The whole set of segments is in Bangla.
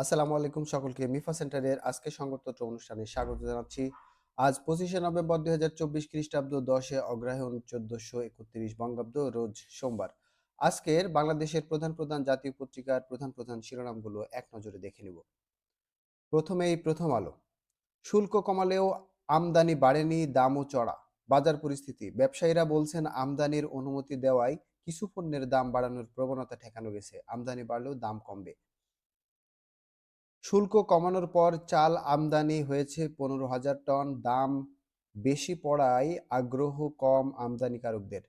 আসসালামু আলাইকুম সকলকে মিফা সেন্টারের আজকে সংবাদপত্র অনুষ্ঠানে স্বাগত জানাচ্ছি। আজ পঁচিশে নভেম্বর দুই হাজার চব্বিশ খ্রিস্টাব্দ দশে অগ্রহায়ণ চোদ্দশো একত্রিশ বঙ্গাব্দ রোজ সোমবার। আজকের বাংলাদেশের প্রধান প্রধান জাতীয় পত্রিকার প্রধান প্রধান শিরোনামগুলো এক নজরে দেখে নিব। প্রথমেই প্রথম আলো। শুল্ক কমালেও আমদানি বাড়েনি, দামও চড়া। বাজার পরিস্থিতি। ব্যবসায়ীরা বলছেন আমদানির অনুমতি দেওয়ায় কিছু পণ্যের দাম বাড়ানোর প্রবণতা ঠেকানো গেছে। আমদানি বাড়লেও দাম কমবে। শুল্ক কমানোর পর চাল আমদানি হয়েছে পনেরো হাজার টন। দাম বেশি পড়ায় আগ্রহ কম আমদানিকারকদের।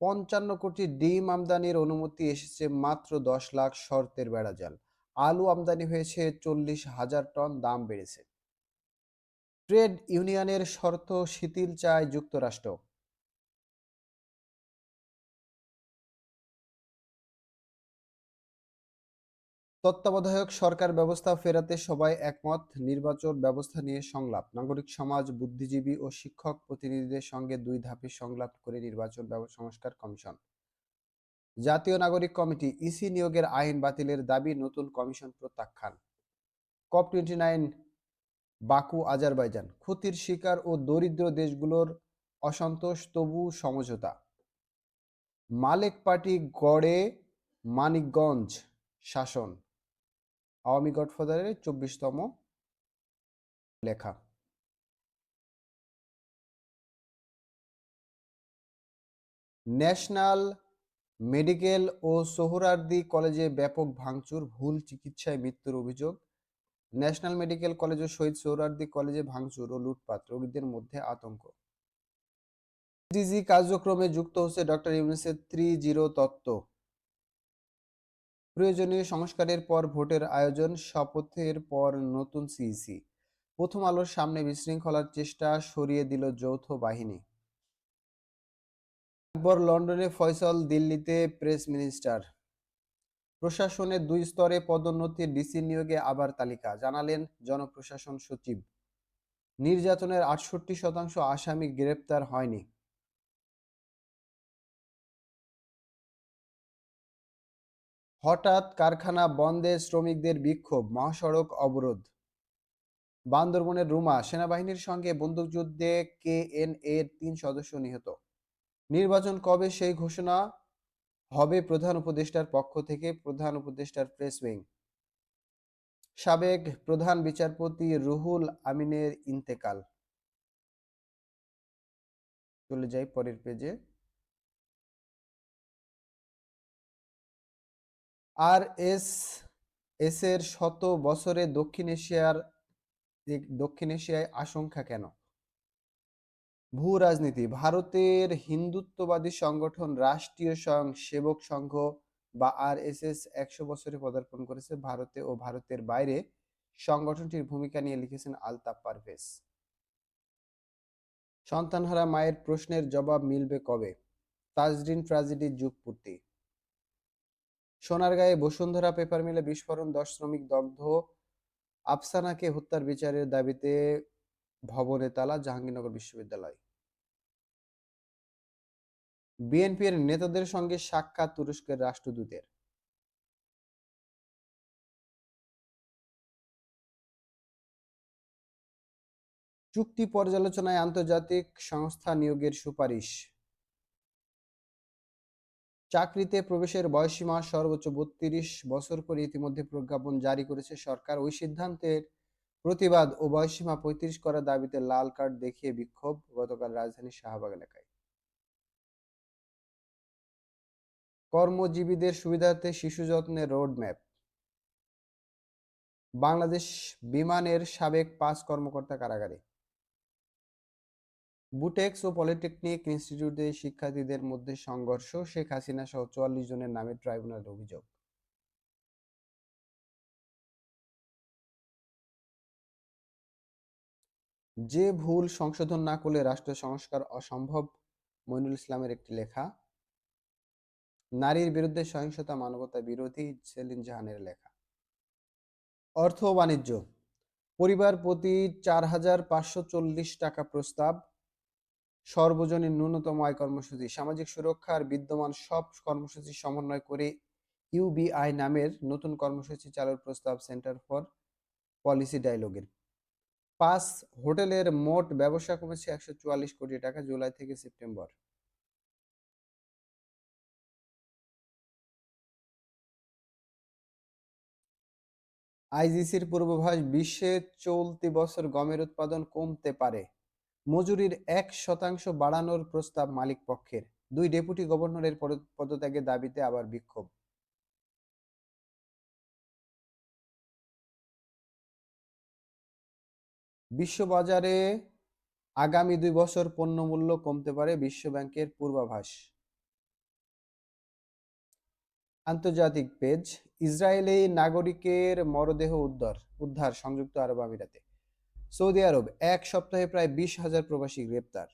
পঞ্চান্ন কোটি ডিম আমদানির অনুমতি এসেছে মাত্র দশ লাখ শর্তের বেড়াজাল আলু আমদানি হয়েছে চল্লিশ হাজার টন, দাম বেড়েছে। ট্রেড ইউনিয়নের শর্ত শিথিল চায় যুক্তরাষ্ট্র। তত্ত্বাবধায়ক সরকার ব্যবস্থা ফেরাতে সবাই একমত। নির্বাচন ব্যবস্থা নিয়ে সংলাপ। নাগরিক সমাজ, বুদ্ধিজীবী ও শিক্ষক প্রতিনিধিদের সঙ্গে দুই ধাপে সংলাপ করে নির্বাচন সংস্কার কমিশন। জাতীয় নাগরিক কমিটি ইসি নিয়োগের আইন বাতিলের দাবি নতুন কমিশন প্রত্যাখ্যান। COP twenty nine, Baku, Azerbaijan. ক্ষতির শিকার ও দরিদ্র দেশগুলোর অসন্তোষ, তবু সমঝোতা। মালেক পার্টি গড়ে মানিকগঞ্জ শাসন। আওয়ামী গডফাদারের চব্বিশতম লেখা। ন্যাশনাল মেডিকেল ও সোহরার্দি কলেজে ব্যাপক ভাঙচুর, ভুল চিকিৎসায় মৃত্যুর অভিযোগ। ন্যাশনাল মেডিকেল কলেজ ও শহীদ সোহরার্দি কলেজে ভাঙচুর ও লুটপাট, রোগীদের মধ্যে আতঙ্ক। ডিজি কার্যক্রমে যুক্ত হচ্ছে ডক্টর ইউনিসের থ্রি জিরো তত্ত্ব। প্রয়োজনীয় সংস্কারের পর ভোটের আয়োজন, শপথের পর নতুন সিইসি। প্রথম আলোর সামনে বিশৃঙ্খলার চেষ্টা সরিয়ে দিল যৌথ বাহিনী। আকবর লন্ডনে ফয়সল, দিল্লিতে প্রেস মিনিস্টার। প্রশাসনের দুই স্তরে পদোন্নতি ডিসি নিয়োগে আবার তালিকা, জানালেন জনপ্রশাসন সচিব। নির্যাতনের আটষট্টি শতাংশ আসামি গ্রেপ্তার হয়নি। হঠাৎ কারখানা বন্ধে শ্রমিকদের বিক্ষোভ, মহাসড়ক অবরোধ। বান্দরবনের রুমা সেনাবাহিনীর সঙ্গে বন্দুকযুদ্ধে কে এন এর তিন সদস্য নিহত। নির্বাচন কবে সেই ঘোষণা? হবে প্রধান উপদেষ্টার পক্ষ থেকে প্রধান উপদেষ্টার প্রেস উইং। সাবেক প্রধান বিচারপতি রুহুল আমিনের ইন্তেকাল। চলে যাই পরের পেজে আর এস এস এর শত বছরে দক্ষিণ এশিয়ার দক্ষিণ এশিয়ায় আশঙ্কা কেন? ভূ রাজনীতি, ভারতের হিন্দুত্ববাদী সংগঠন রাষ্ট্রীয় স্বয়ং সেবক সংঘ বা আর এস এস একশো বছরে পদার্পণ করেছে ভারতে ও ভারতের বাইরে। সংগঠনটির ভূমিকা নিয়ে লিখেছেন আলতাফ পারভেজ। সন্তানহারা মায়ের প্রশ্নের জবাব মিলবে কবে? তাজরিন ট্র্যাজেডির যুগপূর্তি সোনারগাঁয়ে বসুন্ধরা পেপার মিলে বিস্ফোরণ, দশ শ্রমিক দগ্ধ। আফসানাকে হত্যার বিচারের দাবিতে ভবনে তালা, জাহাঙ্গীরনগর বিশ্ববিদ্যালয়। বিএনপির নেতাদের সঙ্গে সাক্ষাৎ তুরস্কের রাষ্ট্রদূতের। চুক্তি পর্যালোচনায় আন্তর্জাতিক সংস্থা নিয়োগের সুপারিশ। চাকরিতে প্রবেশের বয়সীমা সর্বোচ্চ বত্রিশ বছর করে ইতিমধ্যে প্রজ্ঞাপন জারি করেছে সরকার। ওই সিদ্ধান্তের প্রতিবাদ ও বয়সীমা পঁয়ত্রিশ করার দাবিতে লাল কার্ড দেখিয়ে বিক্ষোভ গতকাল রাজধানীর শাহবাগ এলাকায়। কর্মজীবীদের সুবিধার্থে শিশু যত্নের রোডম্যাপ। বাংলাদেশ বিমানের সাবেক পাঁচ কর্মকর্তা কারাগারে। বুটেক্স ও পলিটেকনিক ইনস্টিটিউটের শিক্ষার্থীদের মধ্যে সংঘর্ষ, শেখ হাসিনা সহ চুয়াল্লিশ জনের নামে ট্রাইব্যুনাল অভিযোগ। যে ভুল সংশোধন না করলে রাষ্ট্র সংস্কার অসম্ভব, মইনুল ইসলামের একটি লেখা। নারীর বিরুদ্ধে সহিংসতা মানবতা বিরোধী সেলিন জাহানের লেখা। অর্থ বাণিজ্য। পরিবার প্রতি চার হাজার পাঁচশো চল্লিশ টাকা প্রস্তাব সর্বজনীন ন্যূনতম আয় কর্মসূচি। সামাজিক সুরক্ষার বিদ্যমান সব কর্মসূচি সমন্বয় করে ইউবিআই নামের নতুন কর্মসূচি চালুর প্রস্তাব সেন্টার ফর পলিসি ডায়ালগের। পাঁচ, হোটেলের মোট ব্যবসা কমেছে একশো চুয়াল্লিশ কোটি টাকা জুলাই থেকে সেপ্টেম্বর। আইজিসির পূর্বাভাস, বিশ্বে চলতি বছর গমের উৎপাদন কমতে পারে। মজুরির এক শতাংশ বাড়ানোর প্রস্তাব মালিক পক্ষের। দুই ডেপুটি গভর্নরের পদত্যাগের দাবিতে আবার বিক্ষোভ। বিশ্ববাজারে আগামী দুই বছর পণ্যমূল্য কমতে পারে বিশ্বব্যাংকের পূর্বাভাস। আন্তর্জাতিক পেজ ইসরায়েলি নাগরিকের মরদেহ উদ্ধার উদ্ধার সংযুক্ত আরব আমিরাতে। সৌদি আরব এক সপ্তাহে প্রায় বিশ হাজার প্রবাসী গ্রেপ্তার।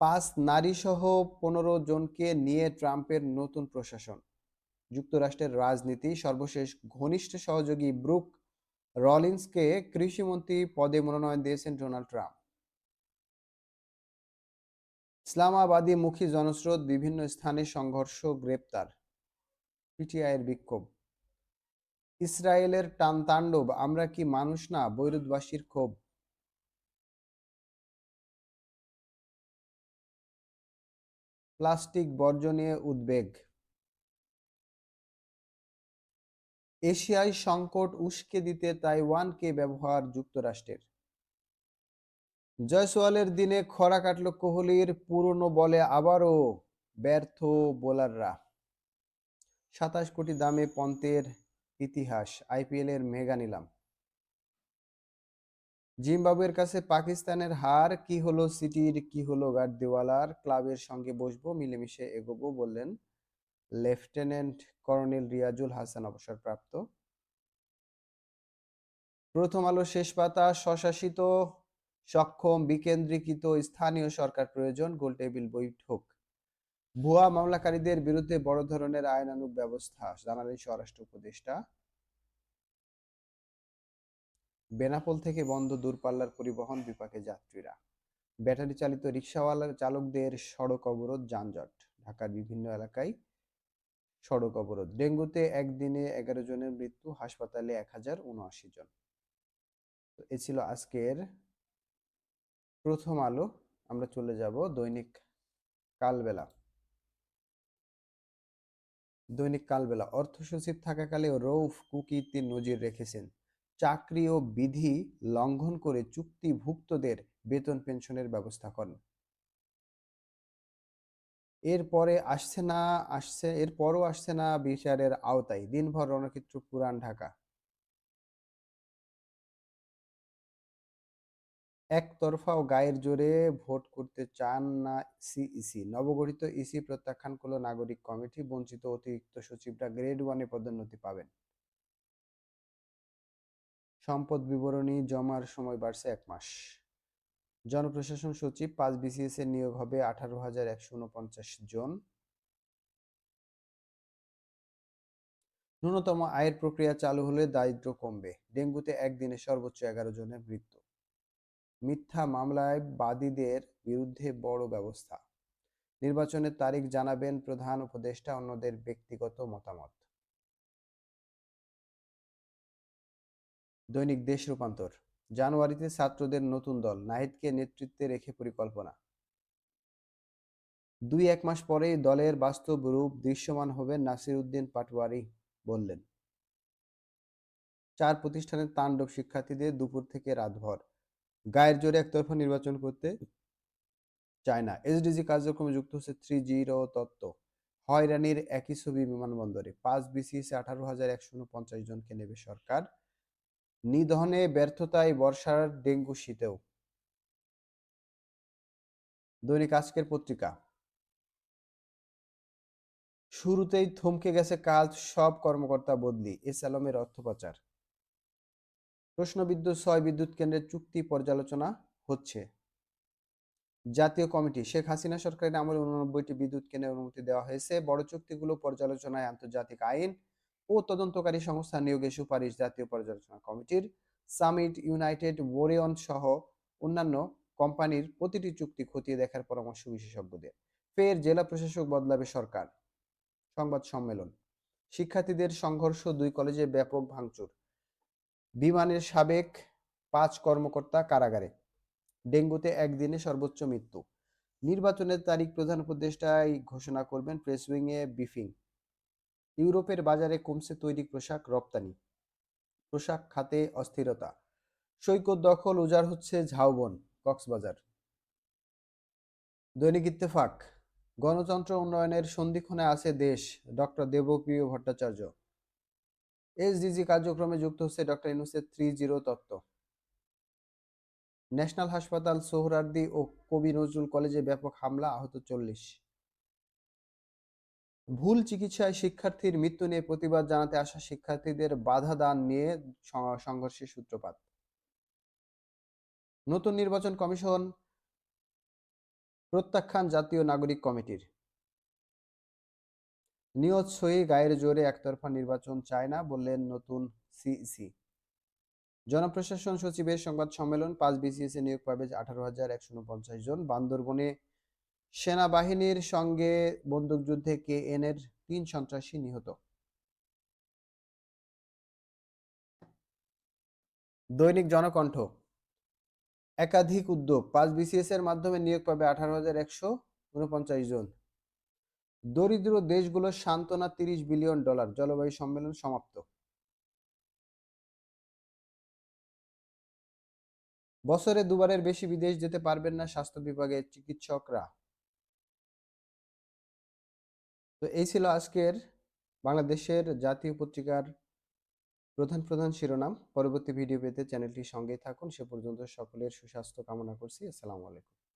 পাঁচ নারী সহ পনেরো জনকে নিয়ে ট্রাম্পের নতুন প্রশাসন। যুক্তরাষ্ট্রের রাজনীতি সর্বশেষ ঘনিষ্ঠ সহযোগী ব্রুক রলিন্সকে কৃষিমন্ত্রী পদে মনোনয়ন দিয়েছেন ডোনাল্ড ট্রাম্প। ইসলামাবাদী মুখী জনস্রোত বিভিন্ন স্থানে সংঘর্ষ, গ্রেপ্তার। পিটিআইয়ের বিক্ষোভ। ইসরায়েলের টান তাণ্ডব আমরা কি মানুষ না বৈরুতবাসীর ক্ষোভ? প্লাস্টিক বর্জ্য নিয়ে উদ্বেগ। এশিয়ায় সংকট উস্কে দিতে তাইওয়ানকে ব্যবহার যুক্তরাষ্ট্রের। জয়সওয়ালের দিনে খরা কাটল কোহলির পুরনো বলে আবারও ব্যর্থ বোলাররা। সাতাশ কোটি দামে পন্তের ইতিহাস, আইপিএল এর মেগা নিলাম। জিম্বাবুয়ের কাছে পাকিস্তানের হার, কি হলো সিটির, কি হলো গার্দিওয়ালার, ক্লাবের সঙ্গে বসবো, মিলেমিশে এগোবো বললেন লেফটেন্যান্ট কর্নেল রিয়াজুল হাসান অবসরপ্রাপ্ত। প্রথম আলো শেষ পাতা, স্বশাসিত, সক্ষম, বিকেন্দ্রীকৃত, স্থানীয় সরকার প্রয়োজন, গোলটেবিল বৈঠক। ভুয়া মামলাকারীদের বিরুদ্ধে বড় ধরনের আইনানুগ ব্যবস্থা, জানালেন স্বরাষ্ট্র উপদেষ্টা। বেনাপোল থেকে বন্ধ দূরপাল্লার পরিবহন বিপাকে যাত্রীরা। ব্যাটারি চালিত রিক্সাওয়ালার চালকদের সড়ক অবরোধ যানজট। ঢাকার বিভিন্ন এলাকায় সড়ক অবরোধ। ডেঙ্গুতে একদিনে এগারো জনের মৃত্যু, হাসপাতালে এক হাজার উনআশি জন। তো এ ছিল আজকের প্রথম আলো। আমরা চলে যাব দৈনিক কালবেলা। দৈনিক কালবেলা। অর্থ সচিব থাকাকালে রৌফ কুকিতে নজির রেখেছেন। চাকরি ও বিধি লঙ্ঘন করে চুক্তিভুক্তদের বেতন পেনশনের ব্যবস্থা করেন। এরপরে আসছে না, আসছে, এরপরও আসছে না বিচারের আওতায়। দিনভর রণক্ষেত্র পুরান ঢাকা। একতরফা ও গায়ের জোরে ভোট করতে চান না সিইসি নবগঠিত ইসি প্রত্যাখ্যান করল নাগরিক কমিটি, বঞ্চিত অতিরিক্ত সচিবরা গ্রেড ওয়ানে পদোন্নতি পাবেন। সম্পদ বিবরণী জমার সময় বাড়ছে এক মাস। জনপ্রশাসন সচিব পাঁচ বিসিএস এর নিয়োগ হবে আঠারো হাজার একশো উনপঞ্চাশ জন। ন্যূনতম আয়ের প্রক্রিয়া চালু হলে দারিদ্র কমবে। ডেঙ্গুতে একদিনে সর্বোচ্চ এগারো জনের মৃত্যু। মিথ্যা মামলায় বাদীদের বিরুদ্ধে বড় ব্যবস্থা। নির্বাচনের তারিখ জানাবেন প্রধান উপদেষ্টা অন্যদের ব্যক্তিগত মতামত। দৈনিক দেশ রূপান্তর, জানুয়ারিতে ছাত্রদের নতুন দল, নাহিদকে নেতৃত্বে রেখে পরিকল্পনা। দুই এক মাস পরেই দলের বাস্তব রূপ দৃশ্যমান হবে নাসির উদ্দিন পাটওয়ারি বললেন। চার প্রতিষ্ঠানের তাণ্ডব শিক্ষার্থীদের দুপুর থেকে রাতভর। গায়ের জোরে একতরফা নির্বাচন করতে চায় না। এসডিজি কার্যক্রমে যুক্ত হচ্ছে থ্রি জিরো তত্ত্ব। হয়রানির একই ছবি বিমানবন্দরে। পাঁচ বিসিএসে আঠারো হাজার একশো উনপঞ্চাশ জনকে নেবে সরকার। নিধনে ব্যর্থতায় বর্ষার ডেঙ্গু শীতেও। দৈনিক আজকের পত্রিকা। শুরুতেই থমকে গেছে কাজ, সব কর্মকর্তা বদলি এস আলমের অর্থ পাচার। প্রশ্নবিদ্যুৎ ছয় বিদ্যুৎ কেন্দ্রের চুক্তি পর্যালোচনা হচ্ছে। জাতীয় কমিটি, শেখ হাসিনা সরকারের আমলে উননব্বইটি বিদ্যুৎ কেন্দ্রের অনুমতি দেওয়া হয়েছে। বড় চুক্তিগুলো পর্যালোচনায় আন্তর্জাতিক আইন ও তদন্তকারী সংস্থা নিয়োগের সুপারিশ জাতীয় পর্যালোচনা কমিটির, সামিট, ইউনাইটেড, ওরিয়ন সহ অন্যান্য কোম্পানির প্রতিটি চুক্তি খতিয়ে দেখার পরামর্শ বিশেষজ্ঞদের। ফের জেলা প্রশাসক বদলাবে সরকার। সংবাদ সম্মেলন। শিক্ষার্থীদের সংঘর্ষ দুই কলেজে ব্যাপক ভাঙচুর। বিমানের সাবেক পাঁচ কর্মকর্তা কারাগারে। ডেঙ্গুতে একদিনে সর্বোচ্চ মৃত্যু। নির্বাচনের তারিখ প্রধান উপদেষ্টাই ঘোষণা করবেন প্রেস উইংয়ে বিফিং ইউরোপের বাজারে কমছে তৈরি পোশাক রপ্তানি। পোশাক খাতে অস্থিরতা। সৈকত দখল উজাড় হচ্ছে ঝাউবন, কক্সবাজার। দৈনিক ইত্তেফাক। গণতন্ত্র উন্নয়নের সন্ধিক্ষণে আছে দেশ। ডক্টর দেবপ্রিয় ভট্টাচার্য। এসডিজি কার্যক্রমে যুক্ত হচ্ছে ডক্টর ইনুসের থ্রি জিরো তত্ত্ব। ন্যাশনাল হাসপাতাল সোহরার্দি ও কবি নজরুল কলেজে ব্যাপক হামলা, আহত চল্লিশ। ভুল চিকিৎসায় শিক্ষার্থীর মৃত্যু নিয়ে প্রতিবাদ জানাতে আসা শিক্ষার্থীদের বাধা দান নিয়ে সংঘর্ষের সূত্রপাত। নতুন নির্বাচন কমিশন প্রত্যাখ্যান জাতীয় নাগরিক কমিটির। নিয়ত সই গায়ের জোরে একতরফা নির্বাচন চায় না বললেন নতুন সিইসি। জনপ্রশাসন সচিবের সংবাদ সম্মেলন পাঁচ বিসিএস এ নিয়োগ পাবে আঠারো হাজার একশো উনপঞ্চাশ জন। বান্দরবনে সেনাবাহিনীর সঙ্গে বন্দুকযুদ্ধে কে এন এর তিন সন্ত্রাসী নিহত। দৈনিক জনকণ্ঠ। একাধিক উদ্যোগ। পাঁচ বিসিএস এর মাধ্যমে নিয়োগ পাবে আঠারো হাজার একশো উনপঞ্চাশ জন। দরিদ্র দেশগুলোর সান্ত্বনা তিরিশ বিলিয়ন ডলার। জলবায়ু সম্মেলন সমাপ্ত। বছরে দুবারের বেশি বিদেশ যেতে পারবেন না স্বাস্থ্য বিভাগের চিকিৎসকরা। তো এই ছিল আজকের বাংলাদেশের জাতীয় পত্রিকার প্রধান প্রধান শিরোনাম। পরবর্তী ভিডিও পেতে চ্যানেলটির সঙ্গেই থাকুন। সে পর্যন্ত সকলের সুস্বাস্থ্য কামনা করছি। আসসালামু আলাইকুম।